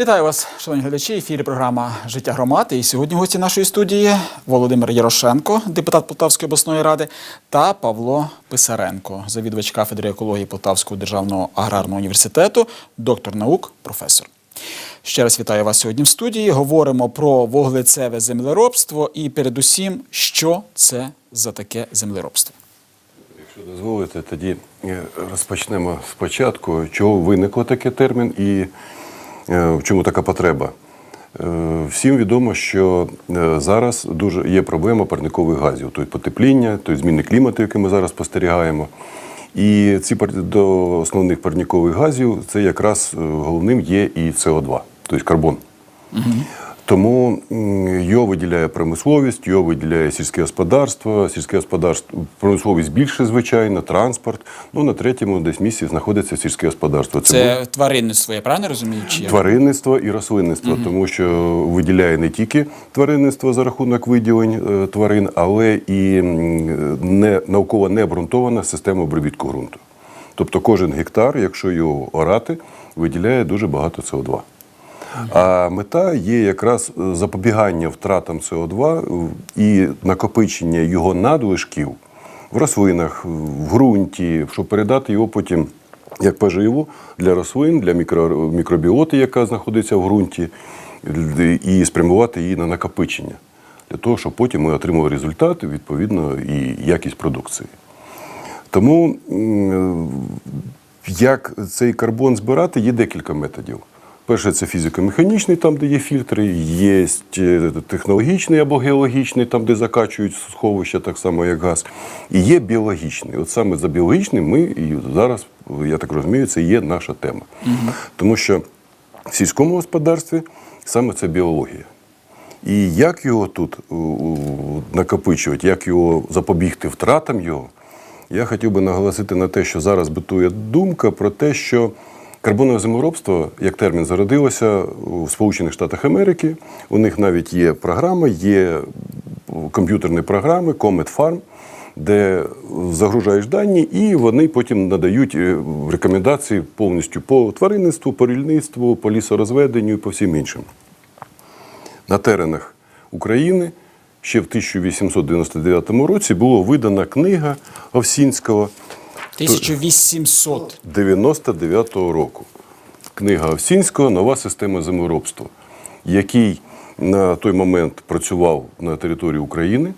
Вітаю вас, шановні глядачі. Ефірі програма Життя громади. І сьогодні гості нашої студії Володимир Ярошенко, депутат Полтавської обласної ради, та Павло Писаренко, завідувач кафедри екології Полтавського державного аграрного університету, доктор наук, професор. Ще раз вітаю вас сьогодні в студії. Говоримо про вуглецеве землеробство і, передусім, що це за таке землеробство. Якщо дозволите, тоді е, розпочнемо спочатку, чого виникло такий термін і в чому така потреба. Е, Всім відомо, що е, зараз дуже є проблема парникових газів, тобто потепління, тобто зміни клімату, які ми зараз спостерігаємо. І ці до основних парникових газів це якраз е, головним є і СО2, тобто карбон. Тому його виділяє промисловість, його виділяє сільське господарство. Сільське господарство, промисловість більше, звичайно, транспорт. Ну на третьому десь місці знаходиться сільське господарство. Це тваринництво, я правильно розумію? Чи? Тваринництво і рослинництво, тому що виділяє не тільки тваринництво за рахунок виділень е, тварин, але і не, науково не обґрунтована система обробітку ґрунту. Тобто кожен гектар, якщо його орати, виділяє дуже багато СО2. А мета є якраз е, запобігання втратам СО2 і накопичення його надлишків в рослинах, в ґрунті, щоб передати його потім як поживу для рослин, для мікро, мікробіоти, яка знаходиться в ґрунті, і спрямувати її на накопичення, для того, щоб потім ми отримали результати, відповідно, і якість продукції. Тому як цей карбон збирати, є декілька методів. Перше, це фізико-механічний, там, де є фільтри, є е, технологічний або геологічний, там, де закачують сховища, так само, як газ. І є біологічний. От саме за біологічним ми і зараз, я так розумію, це є наша тема. Тому що в сільському господарстві саме це біологія. І як його тут накопичувати, як його запобігти втратам його, я хотів би наголосити на те, що зараз битує думка про те, що карбонове землеробство як термін зародилося у Сполучених Штатах Америки. У них навіть є програми, є комп'ютерні програми, Comet Farm, де загружаєш дані, і вони потім надають е, рекомендації повністю по тваринництву, по рільництву, по лісорозведенню і по всім іншим на теренах України ще в 1899 році була видана книга Овсінського 1800. 99-го року. Книга Овсінського Нова система землеробства, який на той момент працював на території України,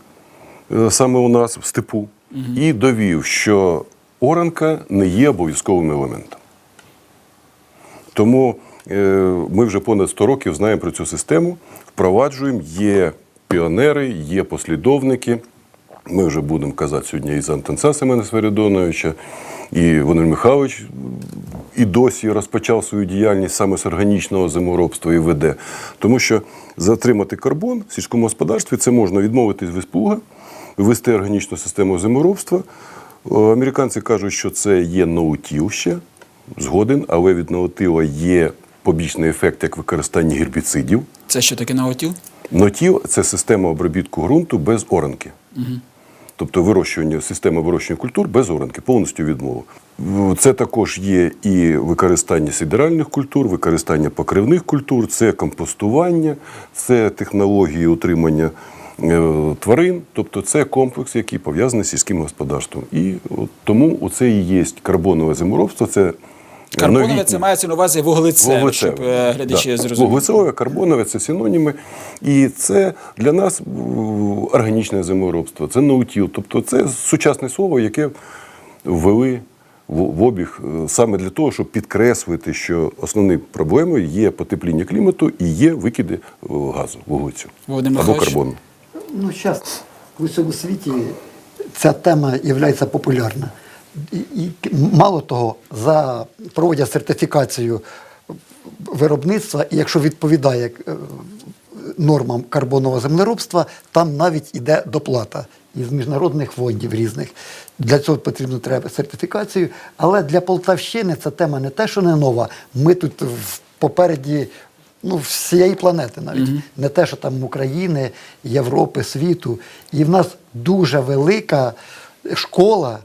е, саме у нас в степу, і довів, що оранка не є обов'язковим елементом. Тому е, ми вже понад 100 років знаємо про цю систему, впроваджуємо, є піонери, є послідовники. Ми вже будемо казати сьогодні і за Антонца Семена Свиридоновича, і Володимир Михайлович і досі розпочав свою діяльність саме з органічного землеробства і веде. Тому що затримати карбон в сільському господарстві це можна відмовитись від плуга, ввести органічну систему землеробства. О, Американці кажуть, що це є ноутіл ще, згоден, але від ноутила є побічний ефект як використання гербіцидів. Це що таке наотіл? Нотіл це система обробітку ґрунту без оранки. Тобто вирощування, система вирощування культур без оранки, повністю відмова. Це також є і використання сідеральних культур, використання покривних культур, це компостування, це технології утримання е, тварин. Тобто це комплекс, який пов'язаний з сільським господарством. І от тому оце і є карбонове зиморобство. Це Карбонове новітнє. це мається на увазі вуглецеве, щоб е, глядачі да. зрозуміли. Вуглецеве, карбонове це синоніми. І це для нас органічне землеробство, це ноутіл. Тобто це сучасне слово, яке ввели в обіг е, саме для того, щоб підкреслити, що основною проблемою є потепління клімату і є викиди е, газу, вуглецю Володимир або Михайлович? карбону. Ну, зараз в усьому світі ця тема є популярна. І, і мало того, за проводять сертифікацію виробництва, і якщо відповідає е, нормам карбонового землеробства, там навіть іде доплата із міжнародних фондів різних. Для цього потрібно треба сертифікацію. Але для Полтавщини ця тема не те, що не нова. Ми тут попереді ну, всієї планети навіть. Не те, що там України, Європи, світу. І в нас дуже велика школа.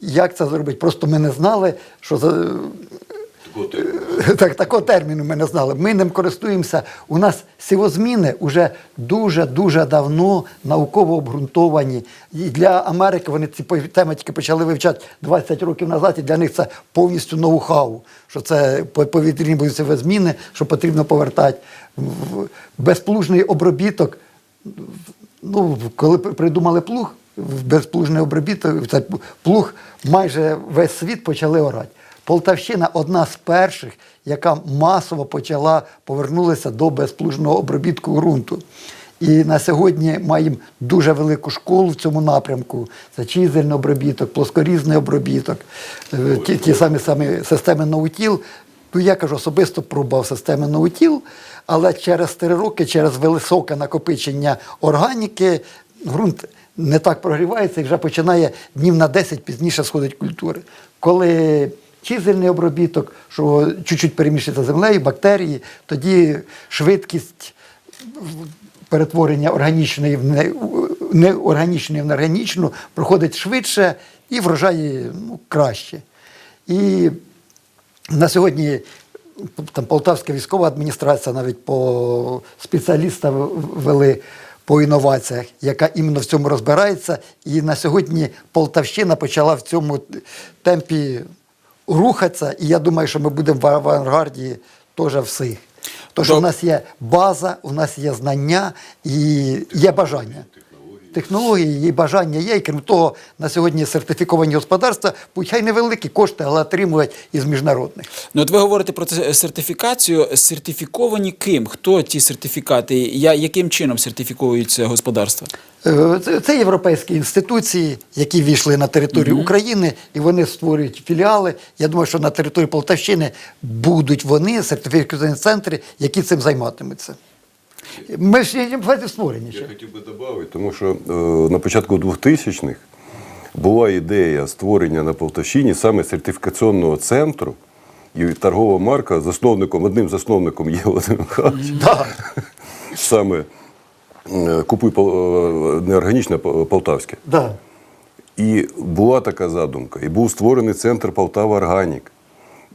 Як це зробити? Просто ми не знали, що за Так, такого терміну ми не знали. Ми ним користуємося. У нас сівозміни вже дуже-дуже давно науково обґрунтовані. І для Америки вони ці теми тільки почали вивчати 20 років назад, і для них це повністю ноу-хау, що це по- повітряні будуть сівозміни, що потрібно повертати. Безплужний обробіток ну, коли при- придумали плуг, безплужний обробіток, плуг майже весь світ почали орати. Полтавщина одна з перших, яка масово почала повернулася до безплужного обробітку ґрунту. І на сьогодні маємо дуже велику школу в цьому напрямку. Це чизельний обробіток, плоскорізний обробіток, е, ті, ті самі, самі системи наутіл. Ну, я кажу, особисто пробував системи наутіл, але через три роки, через високе накопичення органіки, ґрунт не так прогрівається і вже починає днів на 10 пізніше сходить культури. Коли чизельний обробіток, що чуть-чуть перемішується землею, бактерії, тоді швидкість перетворення органічної в не, неорганічної в неорганічну проходить швидше і врожаї ну, краще. І на сьогодні там Полтавська військова адміністрація навіть по спеціаліста вели по інноваціях, яка іменно в цьому розбирається. І на сьогодні Полтавщина почала в цьому темпі рухатися. І я думаю, що ми будемо в авангарді теж всіх. Що Доб- в нас є база, у нас є знання і є бажання. Технології і бажання є, і крім того, на сьогодні сертифіковані господарства, хай невеликі кошти, але отримують із міжнародних. Ну, от ви говорите про це сертифікацію. Сертифіковані ким? Хто ті сертифікати? Я, яким чином сертифіковуються господарства? Е, Це, європейські інституції, які війшли на територію України, і вони створюють філіали. Я думаю, що на території Полтавщини будуть вони, сертифікаційні центри, які цим займатимуться. Ми ж в створені ще. Я хотів би додати, тому що е, на початку 2000-х була ідея створення на Полтавщині саме сертифікаційного центру. І торгова марка засновником, одним засновником є Володимир Михайлович. Да. Саме е, купуй е, неорганічне полтавське. Да. І була така задумка. І був створений центр Полтава Органік.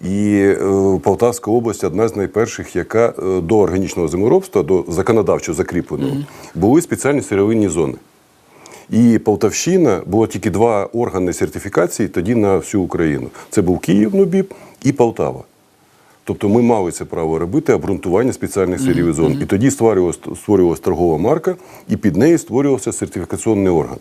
І е, Полтавська область одна з найперших, яка е, до органічного землеробства, до законодавчо закріпленого, були спеціальні сировинні зони. І Полтавщина було тільки два органи сертифікації тоді на всю Україну. Це був Київ, НУБІП і Полтава. Тобто ми мали це право робити обґрунтування спеціальних сирів зон. І тоді створювалася, створювалася торгова марка, і під нею створювався сертифікаційний орган.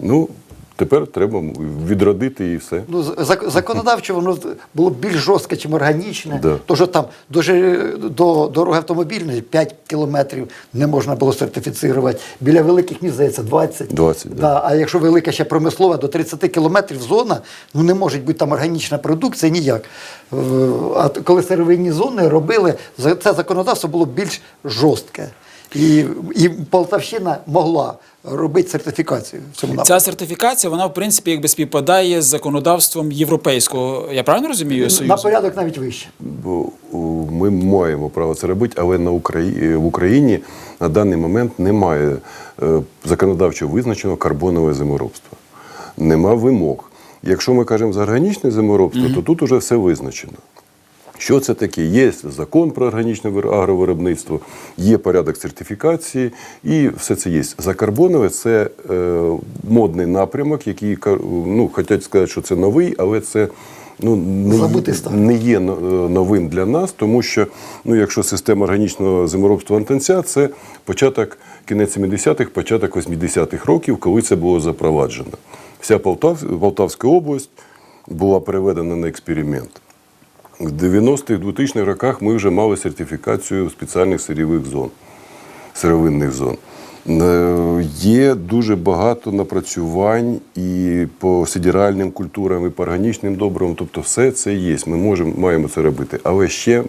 Ну, тепер треба відродити і все. Ну, законодавчо воно було більш жорстке, ніж органічне. Да. То, що там до, жи- до дороги автомобільної 5 кілометрів не можна було сертифіцирувати. Біля великих міст, здається, 20. 20, да. да. А якщо велика ще промислова, до 30 кілометрів зона, ну не може бути там органічна продукція ніяк. А коли сировинні зони робили, за- це законодавство було більш жорстке. І, і Полтавщина могла робити сертифікацію в цьому напрямку. Ця сертифікація, вона в принципі якби співпадає з законодавством європейського. Я правильно розумію На порядок навіть вище. Бо ми маємо право це робити, але на Украї... в Україні на даний момент немає е, законодавчо визначеного карбонове землеробство. Нема вимог. Якщо ми кажемо за органічне землеробство, то тут уже все визначено. Що це таке? Є закон про органічне вир- агровиробництво, є порядок сертифікації, і все це є. Закарбонове це е, модний напрямок, який ну, хочуть сказати, що це новий, але це ну, не, не є е, новим для нас, тому що ну, якщо система органічного землеробства Антонця, це початок кінець 70-х, початок 80-х років, коли це було запроваджено. Вся Полтав, Полтавська область була переведена на експеримент. В 90-х, 2000-х роках ми вже мали сертифікацію спеціальних сирівих зон, сировинних зон. Е, Є дуже багато напрацювань і по сидіральним культурам, і по органічним добривам. Тобто все це є. Ми можемо, маємо це робити. Але ще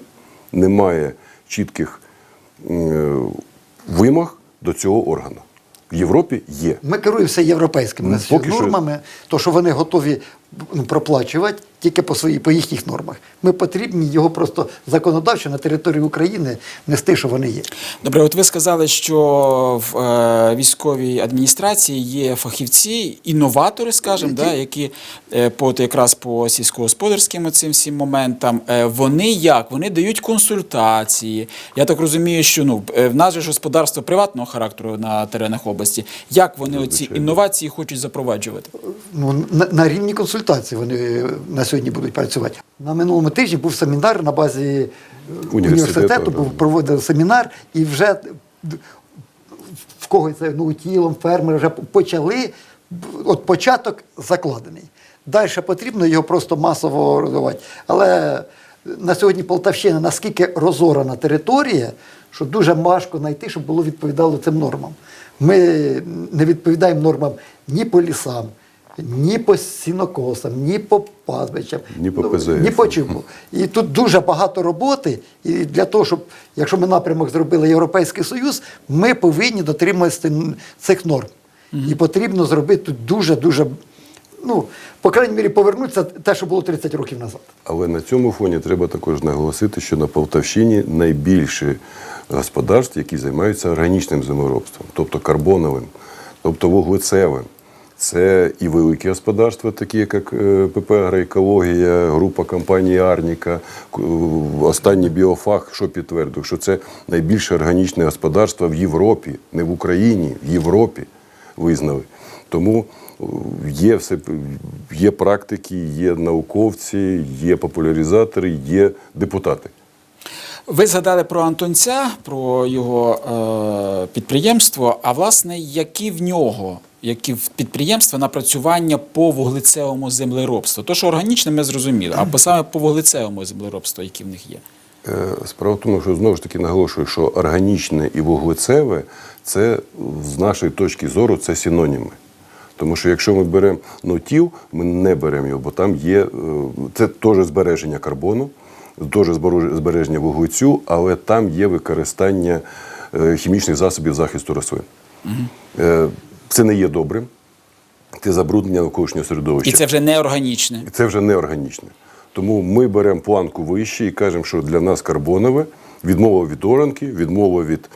немає чітких е, вимог до цього органу. В Європі є. Ми керуємося європейськими Ну, поки що- нормами, то що вони готові ну, проплачувати тільки по своїй, по їхніх нормах. Ми потрібні його просто законодавчо на території України нести, що вони є. Добре, от ви сказали, що в е, військовій адміністрації є фахівці, інноватори, скажімо, да, які е, по от якраз по сільськогосподарським цим всім моментам. Е, вони як? Вони дають консультації. Я так розумію, що ну е, в нас же ж господарство приватного характеру на теренах області. Як вони оці інновації хочуть запроваджувати? Ну, на, на рівні консультації вони на сьогодні будуть працювати. На минулому тижні був семінар на базі е, Університету, був проводив семінар, і вже в кого це ну, тілом, фермери вже почали, от початок закладений. Далі потрібно його просто масово розвивати. Але на сьогодні Полтавщина наскільки розорана територія, що дуже важко знайти, щоб було відповідало цим нормам. Ми не відповідаємо нормам ні по лісам, ні по сінокосам, ні по пастбищам, Ні по ну, ПЗФ. ні по чому. І тут дуже багато роботи. І для того, щоб, якщо ми напрямок зробили Європейський Союз, ми повинні дотримуватися цих норм. І потрібно зробити тут дуже-дуже, ну, по крайній мірі, повернутися те, що було 30 років назад. Але на цьому фоні треба також наголосити, що на Полтавщині найбільше господарств, які займаються органічним землеробством, тобто карбоновим, тобто вуглецевим. Це і великі господарства, такі як е, ПП «Агроекологія», група компанії Арніка, останній біофах, що підтвердив, що це найбільше органічне господарство в Європі, не в Україні, в Європі визнали. Тому е, є все є практики, є науковці, є популяризатори, є депутати. Ви згадали про Антонця, про його е, підприємство. А власне, які в нього, які в підприємства напрацювання по вуглецевому землеробству? То, що органічне, ми зрозуміли, а саме по вуглецевому землеробству, які в них є. Е, Справа в тому, що знову ж таки наголошую, що органічне і вуглецеве це з нашої точки зору це синоніми. Тому що якщо ми беремо нотіл, ми не беремо його, бо там є е, це теж збереження карбону, теж збереження- вуглецю, але там є використання е, хімічних засобів захисту рослин. Е, Це не є добрим, це забруднення навколишнього середовища. І це вже не органічне. І це вже не органічне. Тому ми беремо планку вище і кажемо, що для нас карбонове, відмова від оранки, відмова від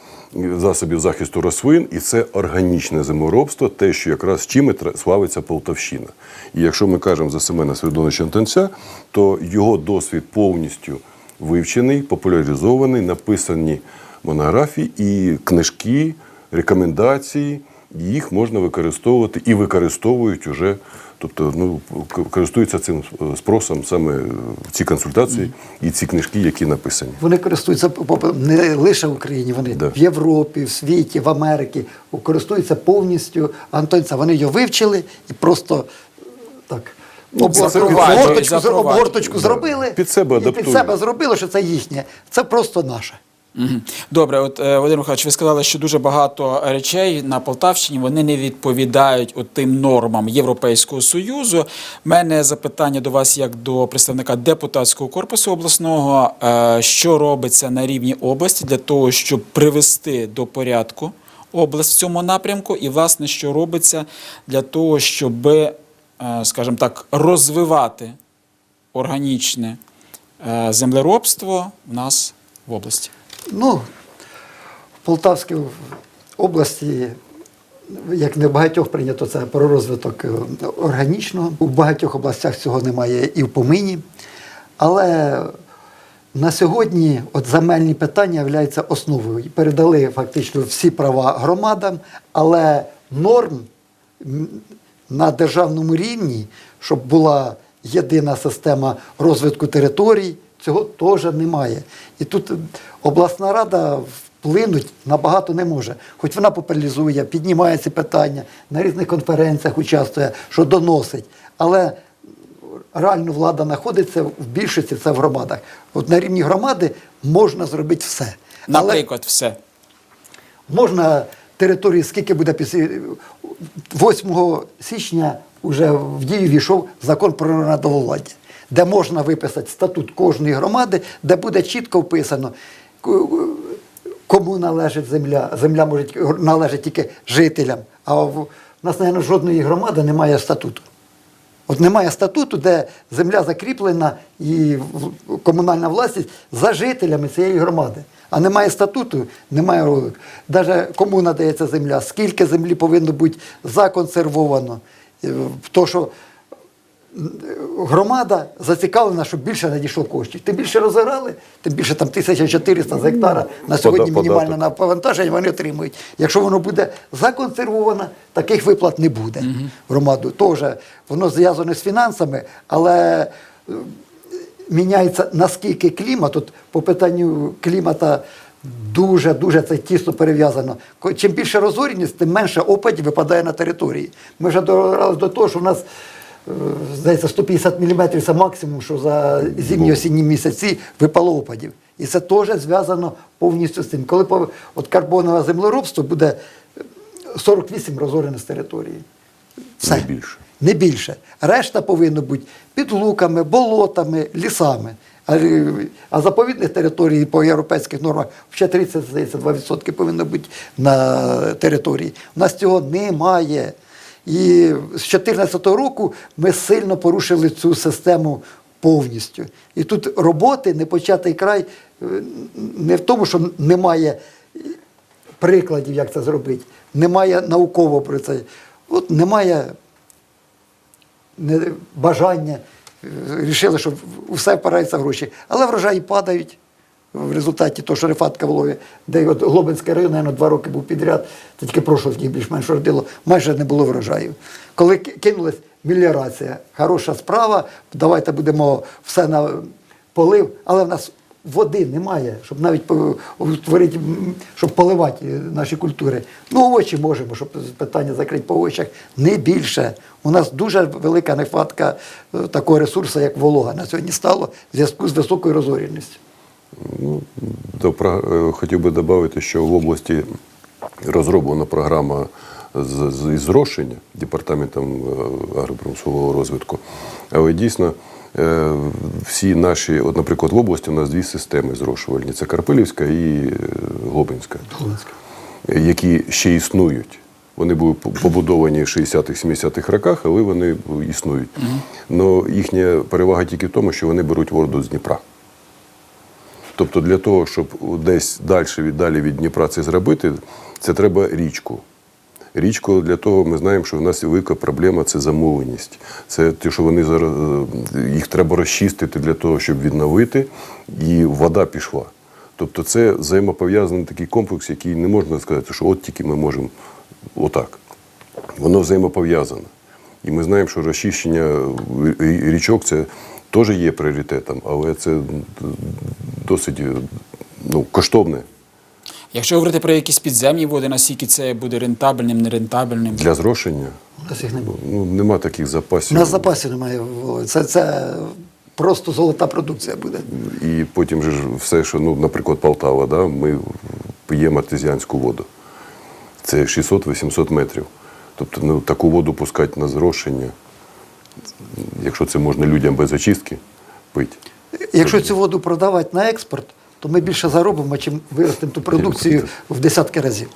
засобів захисту рослин, і це органічне землеробство, те, що якраз чим і славиться Полтавщина. І якщо ми кажемо за Семена Свідоновича Антонця, то його досвід повністю вивчений, популяризований, написані монографії і книжки, рекомендації. Їх можна використовувати і використовують уже, тобто ну, користуються цим е, спросом саме е, ці консультації і ці книжки, які написані. Вони користуються не лише в Україні, вони Да. в Європі, в світі, в Америці користуються повністю Антонця. Вони його вивчили і просто е, так. Обгорточку, обгорточку зробили Під себе і під себе зробили, що це їхнє. Це просто наше. Добре, от е, Володимир Михайлович, ви сказали, що дуже багато речей на Полтавщині вони не відповідають от тим нормам Європейського союзу. У мене запитання до вас як до представника депутатського корпусу обласного, Е, що робиться на рівні області для того, щоб привести до порядку область в цьому напрямку, і власне, що робиться для того, щоб, е, скажімо так, розвивати органічне землеробство в нас в області. Ну, в Полтавській області, як не в багатьох прийнято це про розвиток е, органічного. У багатьох областях цього немає і в помині. Але на сьогодні от земельні питання являються основою. Передали фактично всі права громадам, але норм на державному рівні, щоб була єдина система розвитку територій, цього теж немає. І тут обласна рада вплинуть набагато не може. Хоч вона популяризує, піднімає ці питання, на різних конференціях участвує, що доносить. Але реально влада знаходиться в більшості це в громадах. От на рівні громади можна зробити все. Але Наприклад, все. можна території, скільки буде після 8 січня вже в дію війшов закон про народовладдя, де можна виписати статут кожної громади, де буде чітко вписано, кому належить земля. Земля може належить тільки жителям. А в нас, мабуть, жодної громади немає статуту. От немає статуту, де земля закріплена і комунальна власність за жителями цієї громади. А немає статуту, немає розвитку. Навіть кому надається земля, скільки землі повинно бути законсервовано. Е, То, що громада зацікавлена, щоб більше надійшло коштів. Тим більше розорали, тим більше там 1400 з гектара на сьогодні мінімальне податок. навантаження вони отримують. Якщо воно буде законсервовано, таких виплат не буде громаду. Теж воно зв'язане з фінансами, але е, міняється наскільки клімат, от по питанню клімата дуже-дуже це тісно перев'язано. Чим більше розоріність, тим менше опадів випадає на території. Ми вже дорали до того, що в нас здається, 150 мм це максимум, що за зимні осінні місяці випало опадів. І це теж зв'язано повністю з тим. Коли от карбонове землеробство буде е, 48 розорених з території. Все. Не більше. Не більше. Решта повинна бути під луками, болотами, лісами. А, е, а заповідних територій по європейських нормах ще 30, здається, 2% повинно бути на території. У нас цього немає. І з 2014 року ми сильно порушили цю систему повністю. І тут роботи, непочатий край, е, не в тому, що немає прикладів, як це зробити, немає науково про це. От немає бажання, е, рішили, що все впирається в гроші. Але врожаї падають в результаті того, що рефатка в лові, де от Глобинський район, наверное, два роки був підряд, це тільки прошлого їх більш-менш родило, майже не було врожаю. Коли ки- кинулась меліорація, хороша справа, давайте будемо все на полив, але в нас води немає, щоб навіть утворити, щоб поливати наші культури. Ну, овочі можемо, щоб питання закрити по овочах, не більше. У нас дуже велика нехватка е, такого ресурсу, як волога на сьогодні стало в зв'язку з високою розоріністю. Ну, до, про- е, хотів би додати, що в області розроблена програма з, з зрошення департаментом е, агропромислового розвитку. Але дійсно е, всі наші, от, наприклад, в області у нас дві системи зрошувальні: це Карпилівська і Глобинська, які ще існують. Вони були побудовані в 60-х-70-х роках, але вони існують. Но їхня перевага тільки в тому, що вони беруть воду з Дніпра. Тобто для того, щоб десь далі далі від Дніпра це зробити, це треба річку. Річку для того ми знаємо, що в нас велика проблема це замовленість. Це те, що вони зараз е, їх треба розчистити для того, щоб відновити, і вода пішла. Тобто це взаємопов'язаний такий комплекс, який не можна сказати, що от тільки ми можемо отак. Воно взаємопов'язане. І ми знаємо, що розчищення річок це теж є пріоритетом, але це досить ну, коштовне Якщо говорити про якісь підземні води, наскільки це буде рентабельним, нерентабельним? для зрошення. У нас їх немає. Ну, нема таких У запасів. нас запасів немає. Це, це просто золота продукція буде. І потім же ж все, що, ну, наприклад, Полтава, да, ми п'ємо артезіанську воду. Це 600-800 метрів. Тобто ну, таку воду пускати на зрошення, якщо це можна людям без очистки пити. Якщо цю воду продавати на експорт, то ми більше заробимо, чим виростемо ту продукцію в десятки разів.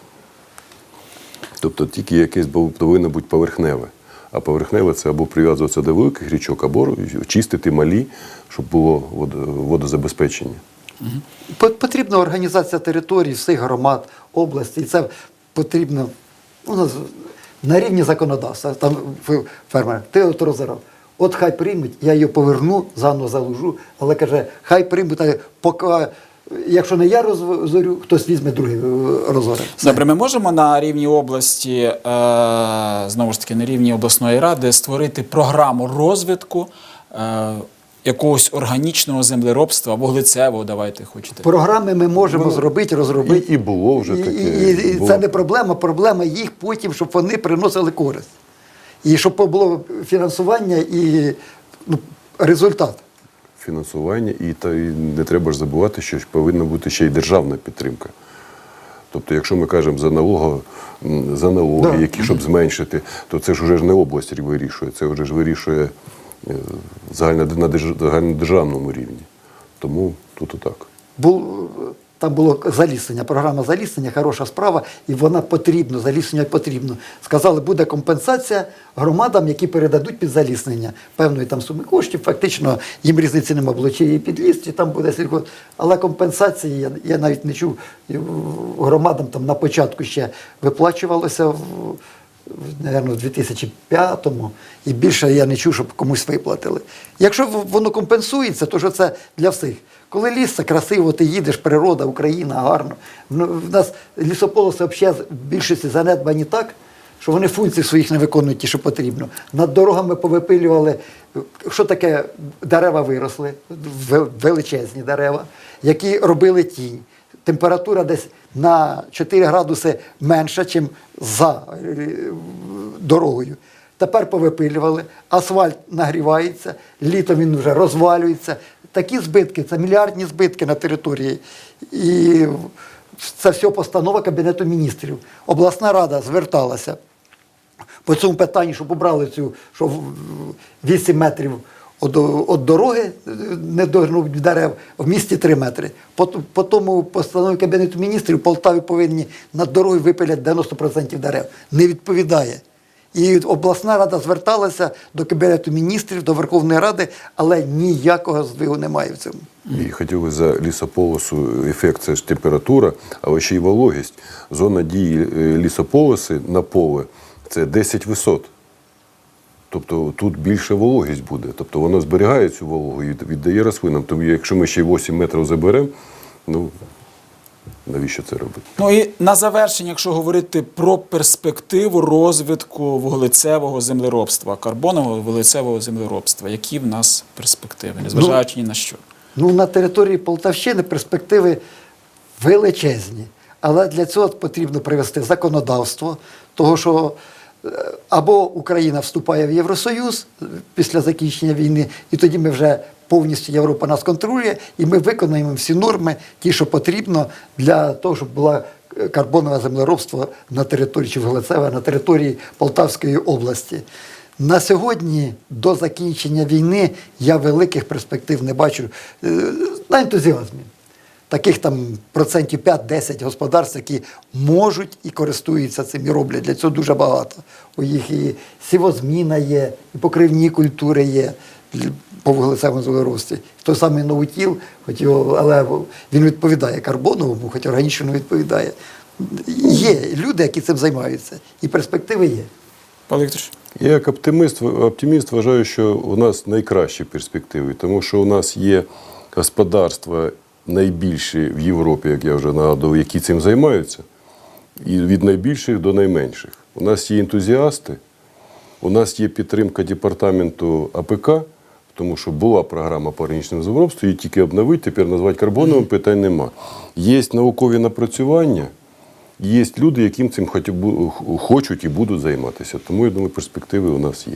Тобто тільки якесь повинно бути поверхневе. А поверхневе це або прив'язуватися до великих річок, або чистити малі, щоб було водозабезпечення. По- Потрібна організація територій, всіх громад, області. І це потрібно ну, на- на рівні законодавства. Там фермер, ти от розорав. От хай приймуть, я її поверну, заново заложу, але каже, хай приймуть, а поки, якщо не я розорю, хтось візьме другий е, розоре. Добре, ми можемо на рівні області, е, знову ж таки, на рівні обласної ради створити програму розвитку е, якогось органічного землеробства, вуглецевого, давайте хочете. Програми ми можемо зробити, розробити. і- і було вже І- таке, І, і, було. це не проблема, проблема їх потім, щоб вони приносили користь. І щоб було фінансування і ну, результат. фінансування, і, та, і не треба ж забувати, що повинна бути ще й державна підтримка. Тобто, якщо ми кажемо за налого, за налоги, Да. які щоб зменшити, то це ж вже ж не область вирішує, це вже ж вирішує е, загальна- на держ- загальнодержавному рівні. Тому тут отак. Бул, Там було заліснення, програма заліснення, хороша справа, і вона потрібна, заліснення потрібно. Сказали, буде компенсація громадам, які передадуть під заліснення певної там суми коштів. Фактично їм різниці нема було, чи підліз, чи там буде сільхоз. Але компенсації я, я навіть не чув громадам там на початку ще виплачувалося в, наверно, в 2005-му, і більше я не чув, щоб комусь виплатили. Якщо воно компенсується, то що це для всіх. Коли ліс це красиво, ти їдеш, природа, Україна, гарно. Ну, В нас лісополоси взагалі в більшості занедбані так, що вони функцій своїх не виконують ті, що потрібно. Над дорогами повипилювали. Що таке дерева виросли, величезні дерева, які робили тінь. Температура десь на 4 градуси менша, ніж за е, дорогою. Тепер повипилювали, асфальт нагрівається, літом він вже розвалюється. Такі збитки, це мільярдні збитки на території. І це все постанова Кабінету міністрів. Обласна рада зверталася по цьому питанні, щоб обрали цю, що 8 метрів від, дороги не до ну, дерев, в місті 3 метри. По, по тому постанові Кабінету міністрів в Полтаві повинні над дорогою випиляти 90% дерев. Не відповідає. І обласна рада зверталася до Кабінету міністрів, до Верховної Ради, але ніякого здвигу немає в цьому. І хотів би за лісополосу ефект це ж температура, але ще й вологість. Зона дії е, лісополоси на поле це 10 висот. Тобто тут більше вологість буде. Тобто воно зберігає цю вологу і віддає рослинам. Тому якщо ми ще й 8 метрів заберемо, ну навіщо це робити? Ну і на завершення, якщо говорити про перспективу розвитку вуглецевого землеробства, карбонового вуглецевого землеробства, які в нас перспективи, незважаючи ні на що. Ну, на території Полтавщини перспективи величезні. Але для цього потрібно привести законодавство, того, що або Україна вступає в Євросоюз після закінчення війни, і тоді ми вже повністю Європа нас контролює, і ми виконуємо всі норми, ті, що потрібно для того, щоб була е, карбонове землеробство на території чи вуглецеве на території Полтавської області. На сьогодні до закінчення війни я великих перспектив не бачу е, на ентузіазмі. Таких там процентів 5-10 господарств, які можуть і користуються цим і роблять. Для цього дуже багато. У їх і сівозміна є, і покривні культури є по вуглецевому землерості. Той самий новотіл, хоч його, але він відповідає карбоновому, хоч органічному не відповідає. Є люди, які цим займаються, і перспективи є. Павло Вікторович? Я як оптиміст, оптиміст вважаю, що у нас найкращі перспективи, тому що у нас є господарства найбільші в Європі, як я вже нагадував, які цим займаються, і від найбільших до найменших. У нас є ентузіасти, у нас є підтримка департаменту АПК, тому що була програма по органічному землеробству, її тільки обновити, тепер назвати карбоновим питань нема. Є наукові напрацювання. Є люди, яким цим хочуть і будуть займатися. Тому я думаю, перспективи у нас є.